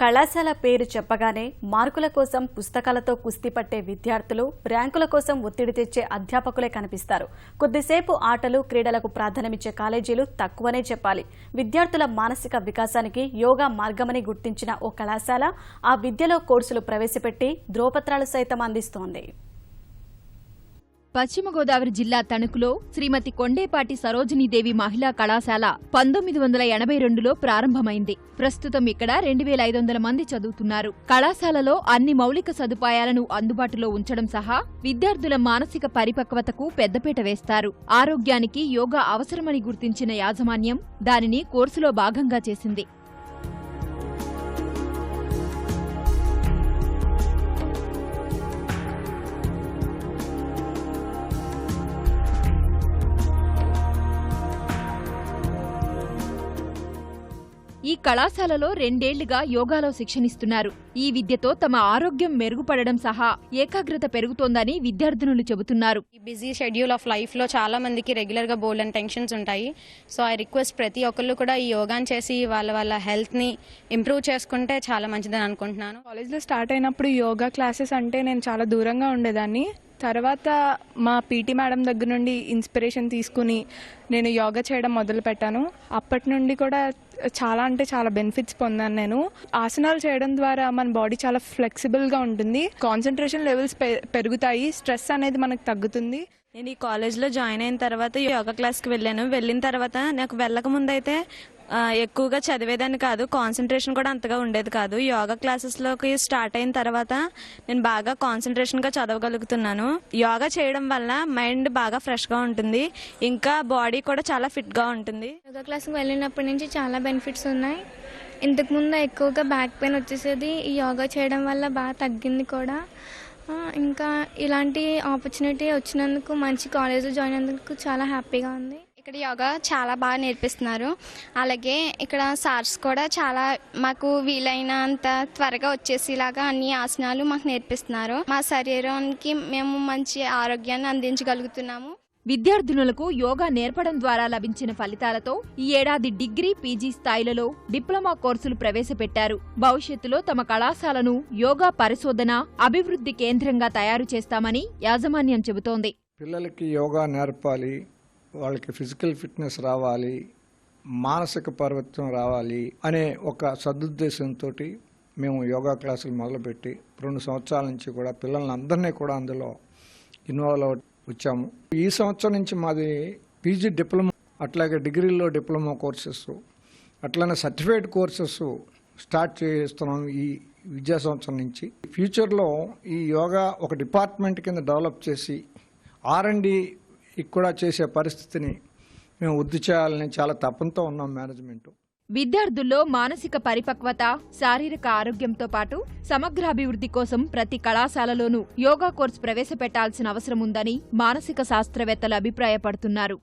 కళాశాల పేరు చెప్పగానే మార్కుల కోసం పుస్తకాలతో కుస్తీ పట్టే విద్యార్థులు ర్యాంకుల కోసం ఒత్తిడి తెచ్చే అధ్యాపకులే కనిపిస్తారు. కొద్దిసేపు ఆటలు క్రీడలకు ప్రాధాన్యమిచ్చే కాలేజీలు తక్కువనే చెప్పాలి. విద్యార్థుల మానసిక వికాసానికి యోగా మార్గమని గుర్తించిన ఓ కళాశాల ఆ విద్యలో కోర్సులు ప్రవేశపెట్టి ధ్రువపత్రాలు సైతం అందిస్తోంది. పశ్చిమ గోదావరి జిల్లా తణుకులో శ్రీమతి కొండేపాటి సరోజినీదేవి మహిళా కళాశాల పంతొమ్మిది వందల ఎనభై రెండులో ప్రారంభమైంది. ప్రస్తుతం ఇక్కడ రెండు వేల ఐదు వందల మంది చదువుతున్నారు. కళాశాలలో అన్ని మౌలిక సదుపాయాలను అందుబాటులో ఉంచడం సహా విద్యార్థుల మానసిక పరిపక్వతకు పెద్దపీట వేస్తారు. ఆరోగ్యానికి యోగా అవసరమని గుర్తించిన యాజమాన్యం దానిని కోర్సులో భాగంగా చేసింది. ఈ కళాశాలలో రెండేళ్ళుగా యోగాలో శిక్షణిస్తున్నారు. ఈ విద్యతో తమ ఆరోగ్యం మెరుగుపడడం సహా ఏకాగ్రత పెరుగుతోందని విద్యార్థినులు చెబుతున్నారు. ఈ బిజీ షెడ్యూల్ ఆఫ్ లైఫ్లో చాలా మందికి రెగ్యులర్గా బోల్డ్ అండ్ టెన్షన్స్ ఉంటాయి. సో ఐ రిక్వెస్ట్ ప్రతి ఒక్కళ్ళు కూడా ఈ యోగాని చేసి వాళ్ళ వాళ్ళ హెల్త్ని ఇంప్రూవ్ చేసుకుంటే చాలా మంచిదని అనుకుంటున్నాను. కాలేజ్లో స్టార్ట్ అయినప్పుడు యోగా క్లాసెస్ అంటే నేను చాలా దూరంగా ఉండేదాన్ని. తర్వాత మా పీటీ మేడం దగ్గర నుండి ఇన్స్పిరేషన్ తీసుకుని నేను యోగా చేయడం మొదలు పెట్టాను. అప్పటి నుండి కూడా చాలా అంటే చాలా బెనిఫిట్స్ పొందాను నేను. ఆసనాలు చేయడం ద్వారా మన బాడీ చాలా ఫ్లెక్సిబుల్గా ఉంటుంది. కాన్సన్ట్రేషన్ లెవెల్స్ పెరుగుతాయి. స్ట్రెస్ అనేది మనకు తగ్గుతుంది. నేను ఈ కాలేజ్లో జాయిన్ అయిన తర్వాత యోగా క్లాస్కి వెళ్ళాను. వెళ్ళిన తర్వాత నాకు వెళ్ళక ముందు అయితే ఎక్కువగా చదివేదాన్ని కాదు కాన్సన్ట్రేషన్ కూడా అంతగా ఉండేది కాదు. యోగా క్లాసెస్లోకి స్టార్ట్ అయిన తర్వాత నేను బాగా కాన్సన్ట్రేషన్గా చదవగలుగుతున్నాను. యోగా చేయడం వల్ల మైండ్ బాగా ఫ్రెష్గా ఉంటుంది. ఇంకా బాడీ కూడా చాలా ఫిట్గా ఉంటుంది. యోగా క్లాస్కి వెళ్ళినప్పటి నుంచి చాలా బెనిఫిట్స్ ఉన్నాయి. ఇంతకుముందు ఎక్కువగా బ్యాక్ పెయిన్ వచ్చేసేది ఈ యోగా చేయడం వల్ల బాగా తగ్గింది కూడా. ఇంకా ఇలాంటి ఆపర్చునిటీ వచ్చినందుకు మంచి కాలేజ్లో జాయిన్ అయినందుకు చాలా హ్యాపీగా ఉంది. ఇక్కడ యోగా చాలా బాగా నేర్పిస్తున్నారు. అలాగే ఇక్కడ సార్స్ కూడా చాలా మాకు వీలైనంత త్వరగా వచ్చేసేలాగా అన్ని ఆసనాలు మాకు నేర్పిస్తున్నారు. మా శరీరానికి మేము మంచి ఆరోగ్యాన్ని అందించగలుగుతున్నాము. విద్యార్థినులకు యోగా నేర్పడం ద్వారా లభించిన ఫలితాలతో ఈ ఏడాది డిగ్రీ పీజీ స్థాయిలలో డిప్లొమా కోర్సులు ప్రవేశపెట్టారు. భవిష్యత్తులో తమ కళాశాలను యోగా పరిశోధన అభివృద్ధి కేంద్రంగా తయారు చేస్తామని యాజమాన్యం చెబుతోంది. పిల్లలకి యోగా నేర్పాలి వాళ్ళకి ఫిజికల్ ఫిట్నెస్ రావాలి మానసిక పర్వత్వం రావాలి అనే ఒక సదుద్దేశంతో మేము యోగా క్లాసులు మొదలుపెట్టి రెండు సంవత్సరాల నుంచి కూడా పిల్లలందరినీ కూడా అందులో ఇన్వాల్వ్ అవ వచ్చాము. ఈ సంవత్సరం నుంచి మాది పీజీ డిప్లొమా అట్లాగే డిగ్రీలో డిప్లొమా కోర్సెస్. అట్లానే సర్టిఫికేట్ కోర్సెస్ స్టార్ట్ చేస్తున్నాం ఈ విద్యా సంవత్సరం నుంచి. ఫ్యూచర్లో ఈ యోగా ఒక డిపార్ట్మెంట్ కింద డెవలప్ చేసి ఆర్ అండ్ కూడా చేసే పరిస్థితిని మేము వృద్ధి చేయాలని చాలా తపంతో ఉన్నాం మేనేజ్మెంటు. విద్యార్థుల్లో మానసిక పరిపక్వత శారీరక ఆరోగ్యంతో పాటు సమగ్రాభివృద్ధి కోసం ప్రతి కళాశాలలోనూ యోగా కోర్సు ప్రవేశపెట్టాల్సిన అవసరం ఉందని మానసిక శాస్త్రవేత్తలు అభిప్రాయపడుతున్నారు.